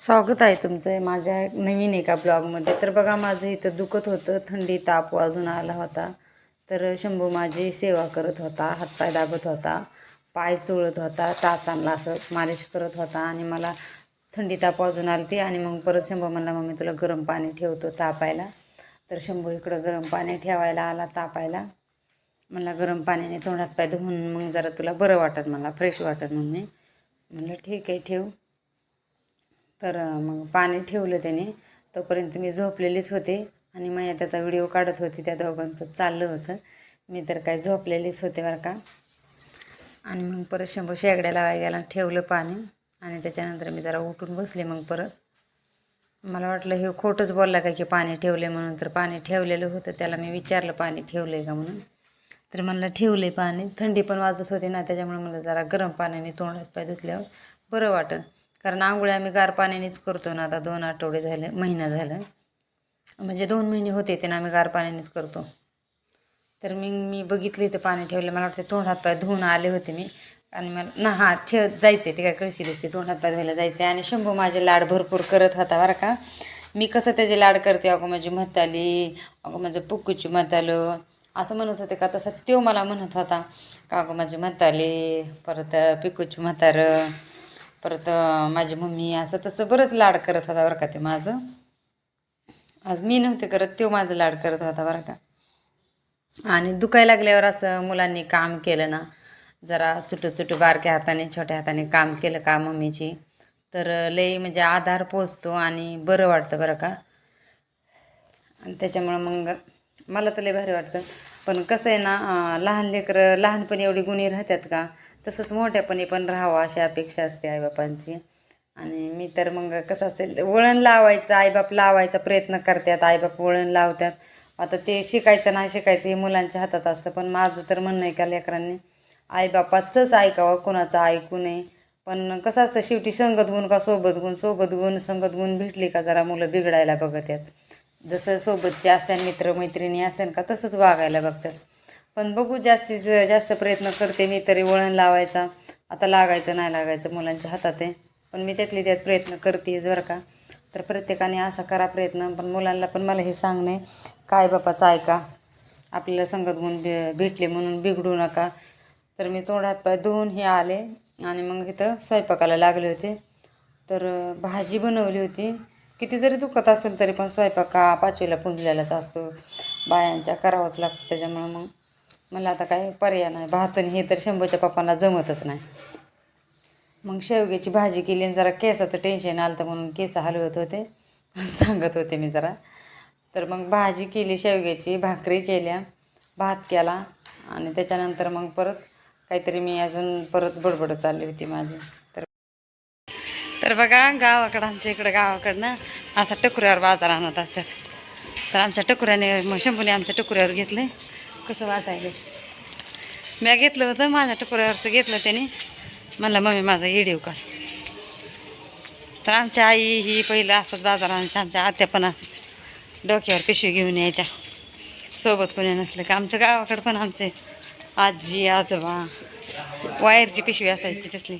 स्वागत आहे तुमचं. माझ्या नवीन एका ब्लॉगमध्ये. तर बघा माझं इथं दुखत होतं. थंडी ताप वाजून आला होता. तर शंभू माझी सेवा करत होता. हातपाय दाबत होता. पाय चोळत होता. टाचांना आणला असं मालिश करत होता. आणि मला थंडी ताप वाजून आली ती आणि मग परत शंभू म्हणला मम्मी तुला गरम पाणी ठेवतो तापायला. तर शंभू इकडं गरम पाणी ठेवायला आला तापायला. मला गरम पाण्याने तोंडात पाय धुवून मग जरा तुला बरं वाटत मला फ्रेश वाटत म्हणून मी म्हणलं ठीक आहे ठेव. तर मग पाणी ठेवलं त्याने. तोपर्यंत मी झोपलेलीच होते आणि मग त्याचा व्हिडिओ काढत होती त्या दोघांचं. चाललं होतं. मी तर काय झोपलेलीच होते बरं का. आणि मग परत शंभर शेगड्या लावायला गेला ठेवलं पाणी आणि त्याच्यानंतर मी जरा उठून बसले मग परत. मला वाटलं हे खोटंच बोलला का की पाणी ठेवले म्हणून. तर पाणी ठेवलेलं होतं. त्याला मी विचारलं पाणी ठेवलं आहे का म्हणून. तर म्हणलं ठेवलं आहे पाणी. थंडी पण वाजत होती ना त्याच्यामुळे मला जरा गरम पाण्याने तोंडात पाय धुतल्यावर बरं वाटलं कारण आंघोळी आम्ही गार पाण्यानेच करतो ना आता दोन आठवडे झाले महिना झालं. म्हणजे दोन महिने होते ते ना आम्ही गार पाण्यानेच करतो. तर मी मी बघितले ते पाणी ठेवले मला वाटतं तोंड हात पाय धुवून आले होते मी. आणि मला ना हा ठेव जायचे ते काय कळशी दिसते तोंड हात पाय धुवायला जायचे आणि शंभू माझे लाड भरपूर करत होता बरं का. मी कसं त्याचे लाड करते अगं माझी म्हाताली अगं माझं पुक्कूची म्हातालं असं म्हणत होते का तसं तो मला म्हणत होता का अगो माझी म्हाताली परत पिकूची म्हातारं. परत माझी मम्मी असं तसं बरंच लाड करत होता बरं का ते माझं. आज मी नव्हते करत तो माझं लाड करत होता बरं का. आणि दुखायला लागल्यावर असं मुलांनी काम केलं ना जरा चुटू चुटू बारक्या हाताने छोट्या हाताने काम केलं का मम्मीची. तर लई म्हणजे आधार पोचतो आणि बरं वाटतं बरं का. आणि त्याच्यामुळं मग मला तर लई भारी वाटतं. पण कसं आहे ना लहान लेकरं लहानपणी एवढी गुणी राहतात का तसंच मोठ्यापणी पण राहावं अशी अपेक्षा असते आईबापांची. आणि मी तर मग कसं असते वळण लावायचं आईबाप लावायचा प्रयत्न करतात आईबाप वळण लावतात. आता ते शिकायचं नाही शिकायचं हे मुलांच्या हातात असतं पण माझं तर म्हणणं आहे का लेकरांनी आईबापाचंच ऐकावं कोणाचं ऐकू नये. पण कसं असतं शेवटी संगत गुण का सोबत गुण? सोबत गुण संगत गुण भेटली का जरा मुलं बिघडायला बघत आहेत जसं सोबतचे असतात मित्रमैत्रिणी असतात का तसंच वागायला बघतात. पण बघू जास्तीत जास्त प्रयत्न करते मी तरी वळण लावायचा. आता लागायचं नाही लागायचं मुलांच्या हातात आहे. पण मी त्यातली त्यात प्रयत्न करते जर का. तर प्रत्येकाने असा करा प्रयत्न. पण मुलांना पण मला हे सांगणे काय बापाचं ऐका. आपल्याला संगत गुण भे भेटले म्हणून बिघडू नका. तर मी तोंड हातपाय धुवून हे आले आणि मग इथं स्वयंपाकाला लागले होते. तर भाजी बनवली होती. किती जरी दुखत असेल तरी पण स्वयंपाक हा पाचवीला पुंजलेलाच असतो. बायांच्या करावाच लागतो त्याच्यामुळं मग. मला आता काय पर्याय नाही. भात आणि हे तर शंभूच्या पप्पांना जमतच नाही. मग शेवग्याची भाजी केली आणि जरा केसाचं टेन्शन आलं तर म्हणून केस हलवत होते. सांगत होते मी जरा. तर मग भाजी केली शेवग्याची भाकरी केल्या भात केला आणि त्याच्यानंतर मग परत काहीतरी मी अजून परत बडबड चालली होती माझी. तर तर बघा गावाकडं आमच्या इकडं गावाकडनं असा टकुऱ्यावर बाजार आणत असतात. तर आमच्या टकुऱ्याने मग शंभूने आमच्या टकुऱ्यावर घेतलं कसं वाटायलं मी घेतलं होतं माझ्या टकुऱ्यावरचं घेतलं त्याने. म्हणलं मम्मी माझा इडीव काढ. तर आमच्या आई ही पहिलं असंच बाजार आणायच्या आमच्या आत्या पण असंच डोक्यावर पिशवी घेऊन यायच्या. सोबत कोणी नसलं का? आमच्या गावाकडं पण आमचे आजी आजोबा वायरची पिशवी असायची तसली.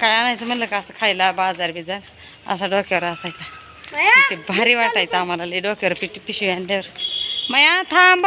काय आणायचं म्हणलं का? असं खायला बाजार बिजार असा डोक्यावर असायचा. ते भारी वाटायचं आम्हाला लई डोक्यावर पिट पिशवी आणल्यावर. मया थांब!